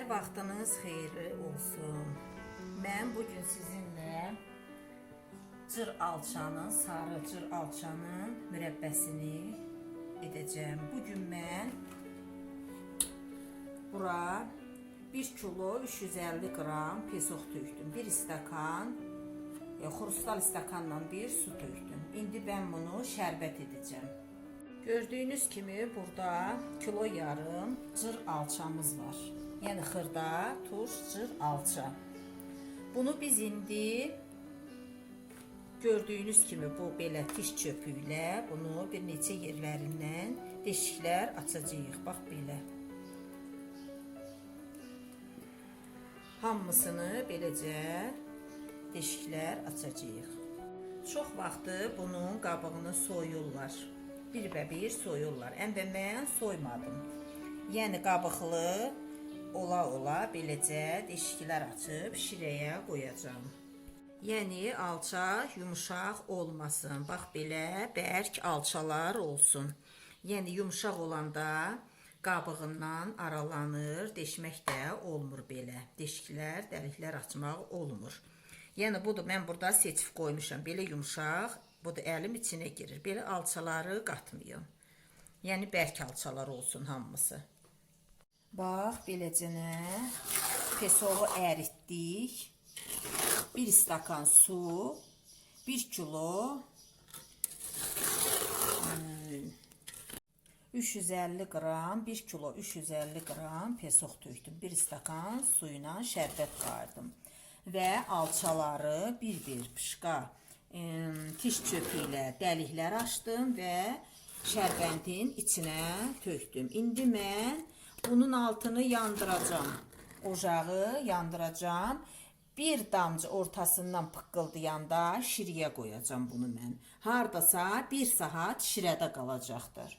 Hər vaxtınız xeyirli olsun. Mən bu gün sizinlə cır alçanın, sarı cır alçanın mürəbbəsini edəcəm. Bu gün mən bura 1 kilo 350 qram pesoq tökdüm. 1 stakan e, xrustal stakanla bir su tökdüm. İndi mən bunu şərbət edəcəm. Gördüyünüz kimi burada kilo yarım cır alçamız var. Yəni xırda, turş, cır alça. Bunu biz indi gördüyünüz kimi bu belə tiş çöpü bunu bir neçə yerlərindən deşiklər açacağıq. Bax belə. Hamısını beləcə deşiklər açacağıq. Çox vaxtı bunun qabığını soyurlar. Bir və bir soyurlar. Əmdə mən soymadım. Yəni qabıqlı ola-ola beləcə deşiklər açıb şirəyə qoyacağam. Yəni alça yumşaq olmasın. Bax belə bərk alçalar olsun. Yəni yumşaq olanda qabığından aralanır, deşmək də olmur belə. Deşiklər, dəliklər açmaq olmur. Yəni budur mən burada seçib qoymuşam. Belə yumşaq, bu da əlim içinə girir. Belə alçaları qatmayım. Yəni bərk alçalar olsun hamısı. Bax, beləcənə pesoğu əritdik. 1 stakan su, 1 kilo 350 qram, 1 kilo 350 qram pesoq tökdüm. 1 stakan suyla şərbət qayırdım. Və alçaları bir-bir pışqa em, tiş çöpü ilə dəliklər açdım və şərbətin içinə tökdüm. İndi mən bunun altını yandıracağam. Ocağı yandıracağam. Bir damcı ortasından pıqqıldayanda şiriyə qoyacağam bunu mən. Hardasa 1 saat şirədə qalacaqdır.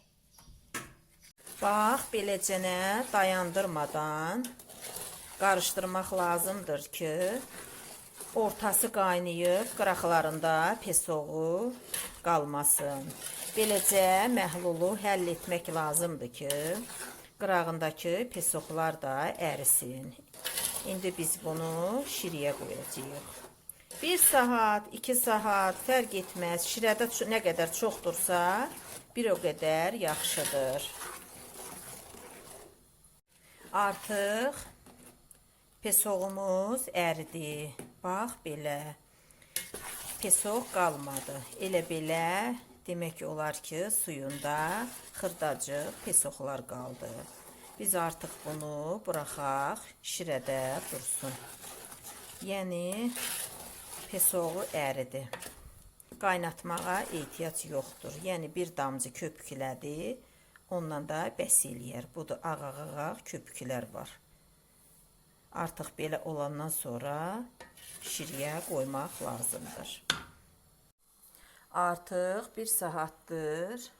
Bax, beləcənə dayandırmadan qarışdırmaq lazımdır ki, ortası qaynayıb qıraqlarında pesoğu qalmasın. Beləcə məhlulu həll etmək lazımdır ki, qırağındakı pesoqlar da ərisin. İndi biz bunu şiriyə qoyacağıq. 1 saat, 2 saat fərq etməz. Şirədə nə qədər çoxdursa, bir o qədər yaxşıdır. Artıq pesoğumuz əridi. Bax belə. Pesoq qalmadı. Elə belə demək olar ki, suyunda xırdacıq pesoqlar qaldı. Biz artıq bunu buraxaq şirədə dursun. Yəni pesoğu əridi. Qaynatmağa ehtiyac yoxdur. Yəni bir damcı köpüklədi. Ondan da bəs eləyər. Budur ağ-ağ köpüklər var. Artıq belə olandan sonra şiriyə qoymaq lazımdır. Artıq bir saatdır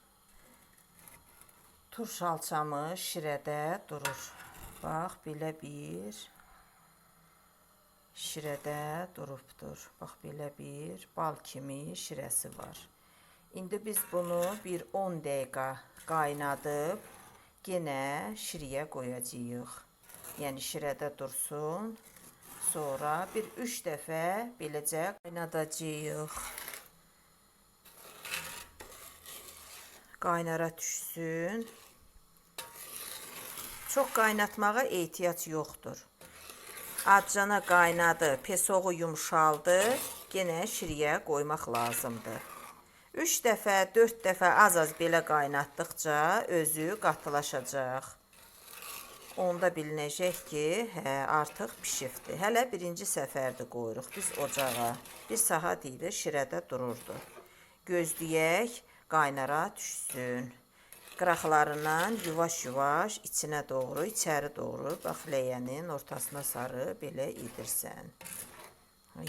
turş alçamı şirədə durur. Bax belə bir şirədə durubdur. Bax belə bir bal kimi şirəsi var. İndi biz bunu bir 10 dəqiqə qaynadıb yenə şiriyə qoyacağıq. Yəni şirədə dursun. Sonra bir 3 dəfə beləcə qaynadacağıq. Qaynara düşsün. Çox qaynatmağa ehtiyac yoxdur. Acana qaynadı, pesoğu yumşaldı, yenə şiriyə qoymaq lazımdır. 3 dəfə, 4 dəfə az-az belə qaynatdıqca özü qatılaşacaq. Onda bilinəcək ki, hə, artıq bişibdi. Hələ birinci səfərdə qoyuruq biz ocağa. Bir saat idi şirədə dururdu. Gözləyək, qaynara düşsün. Qıraqlarından yuvaş-yuvaş içinə doğru, içəri doğru, bax ortasına sarı belə edirsən.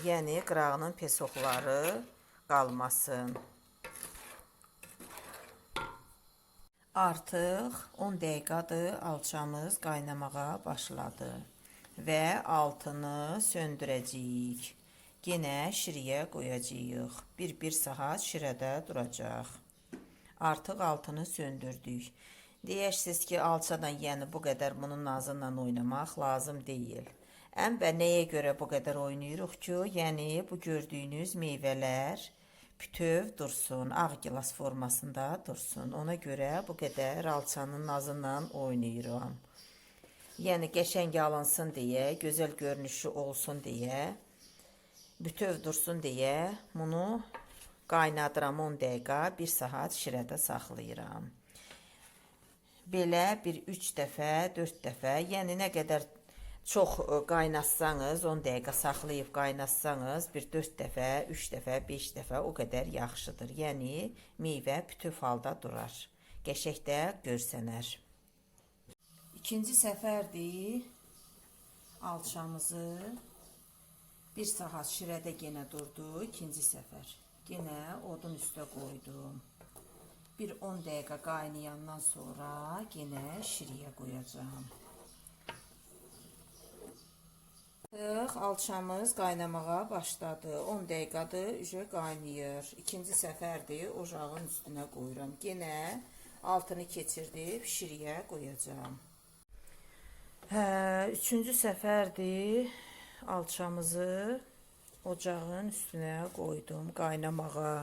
Yəni qırağının pesoqları qalmasın. Artıq 10 dəqiqədir alçamız qaynamağa başladı və altını söndürəcəyik. Yenə şiriyə qoyacağıq. 1-1 saat şirədə duracaq. Artıq altını söndürdük. Deyirsiniz ki, alçadan yəni bu qədər bunun nazından oynamaq lazım deyil. Ən və nəyə görə bu qədər oynayırıq ki, yəni bu gördüyünüz meyvələr bütöv dursun, ağ gilas formasında dursun. Ona görə bu qədər alçanın nazından oynayıram. Yəni qəşəng alınsın deyə, gözəl görünüşü olsun deyə, bütöv dursun deyə bunu qaynadıram 10 dəqiqə, 1 saat şirədə saxlayıram. Belə bir 3 dəfə, 4 dəfə, yəni nə qədər çox ə, qaynatsanız, 10 dəqiqə saxlayıb qaynatsanız, bir 4 dəfə, 3 dəfə, 5 dəfə o qədər yaxşıdır. Yəni meyvə bütöv halda durar. Qəşəng də görsənər. İkinci səfərdir. Alçamızı bir saat şirədə yenə durdu. İkinci səfər. Yenə odun üstə qoydum. Bir 10 dəqiqə qaynayandan sonra yenə şiriyə qoyacağam. Artıq alçamız qaynamağa başladı. 10 dəqiqədir, ücə qaynayır. İkinci səfərdir, ocağın üstünə qoyuram. Yenə altını keçirdib şiriyə qoyacağam. Hə, üçüncü səfərdir. Alçamızı ocağın üstünə qoydum qaynamağa.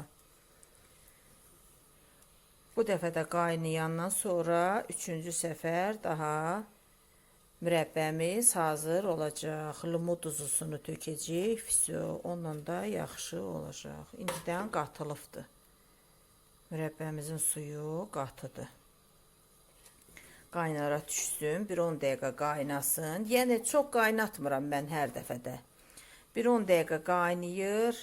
Bu dəfə də qaynayandan sonra üçüncü səfər daha mürəbbəmiz hazır olacaq. Limon duzusunu tökəcəyik. Fiso, onunla da yaxşı olacaq. İndidən qatılıbdır. Mürəbbəmizin suyu qatıdır. Qaynara düşsün, bir 10 dəqiqə qaynasın. Yəni çox qaynatmıram mən hər dəfədə. Bir 10 dəqiqə qaynayır.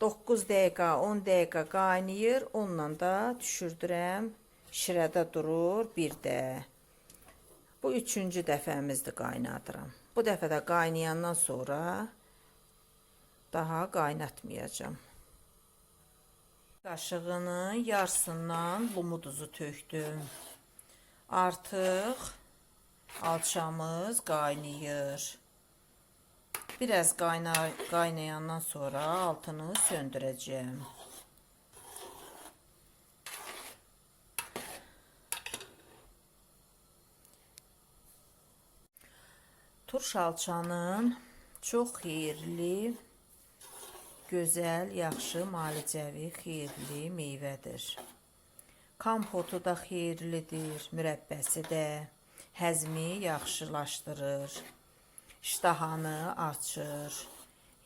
9 dəqiqə, 10 dəqiqə qaynayır. Onunla da düşürdürəm. Şirədə durur bir də. Bu üçüncü dəfəmizdir qaynadıram. Bu dəfə də qaynayandan sonra daha qaynatmayacağam. Qaşığının yarısından lumu duzu tökdüm. Artıq alçamız qaynayır. Biraz qayna qaynayandan sonra altını söndürəcəm. Turş alçanın çox xeyirli, gözəl, yaxşı, müalicəvi, xeyirli meyvədir. Kompotu da xeyirlidir, mürəbbəsi də həzmi yaxşılaşdırır, iştahanı açır.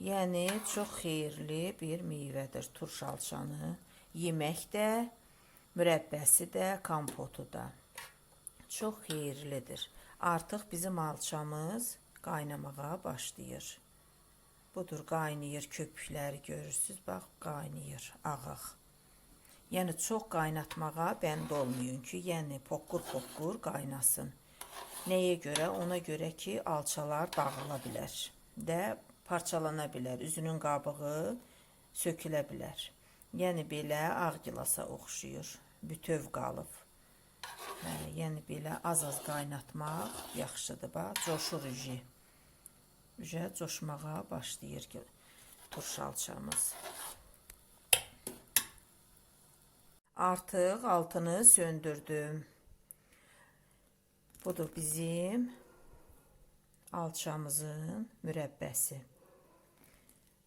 Yəni çox xeyirli bir meyvədir turş alçanı. Yemək də, mürəbbəsi də, kompotu da çox xeyirlidir. Artıq bizim alçamız qaynamağa başlayır. Budur qaynayır, köpükləri görürsüz, bax qaynayır, ağıq. Yəni çox qaynatmağa bənd olmayın ki, yəni poqqur-poqqur qaynasın. Nəyə görə? Ona görə ki, alçalar dağıla bilər və parçalana bilər. Üzünün qabığı sökülə bilər. Yəni belə ağ gilasa oxşuyur. Bütöv qalıb. Yəni belə az-az qaynatmaq yaxşıdır. Bax, coşur üji. Üjə coşmağa başlayır ki, turş alçamız. Artıq altını söndürdüm. Budur bizim alçamızın mürəbbəsi.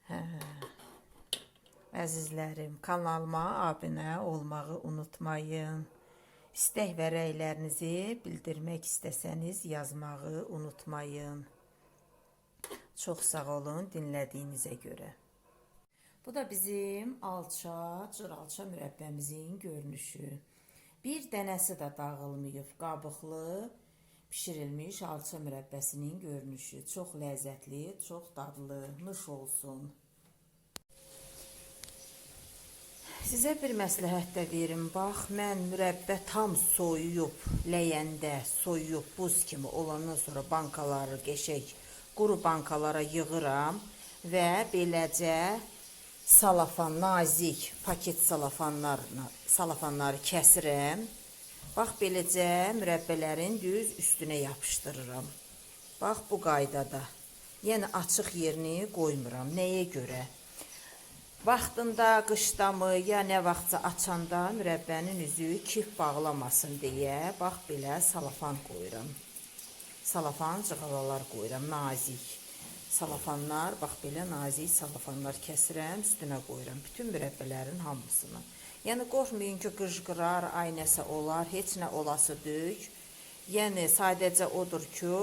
Hə. Əzizlərim, kanalıma abunə olmağı unutmayın. İstək və rəylərinizi bildirmək istəsəniz yazmağı unutmayın. Çox sağ olun dinlədiyinizə görə. Bu da bizim alça, cıralça mürəbbəmizin görünüşü. Bir dənəsi də dağılmayıb, qabıqlı bişirilmiş alça mürəbbəsinin görünüşü. Çox ləzzətli, çox dadlı, nuş olsun. Sizə bir məsləhət də verim. Bax, mən mürəbbə tam soyuyub, ləyəndə soyuyub, buz kimi olandan sonra bankaları qəşəng quru bankalara yığıram və beləcə salafan, nazik paket salafanlarla salafanları kəsirəm. Bax, beləcə mürəbbələrin düz üstünə yapışdırıram. Bax, bu qaydada. Yəni açıq yerini qoymuram. Nəyə görə? Vaxtında qışdamı ya nə vaxtsa açanda mürəbbənin üzü kif bağlamasın deyə bax belə salafan qoyuram. Salafan cığalalar qoyuram nazik. Salafanlar, bax belə nazik salafanlar kəsirəm, üstünə qoyuram bütün mürəbbələrin hamısını. Yəni qorxmayın ki, qıжqırar, ay olar, heç nə olası deyil. Yəni sadəcə odur ki,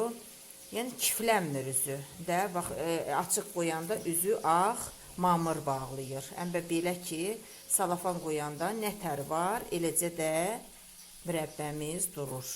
yəni kiflənmir üzü. Də bax e, açıq qoyanda üzü ağ, mamır bağlayır. Həm də belə ki, salafan qoyanda nə tər var, eləcə də mürəbbəmiz durur.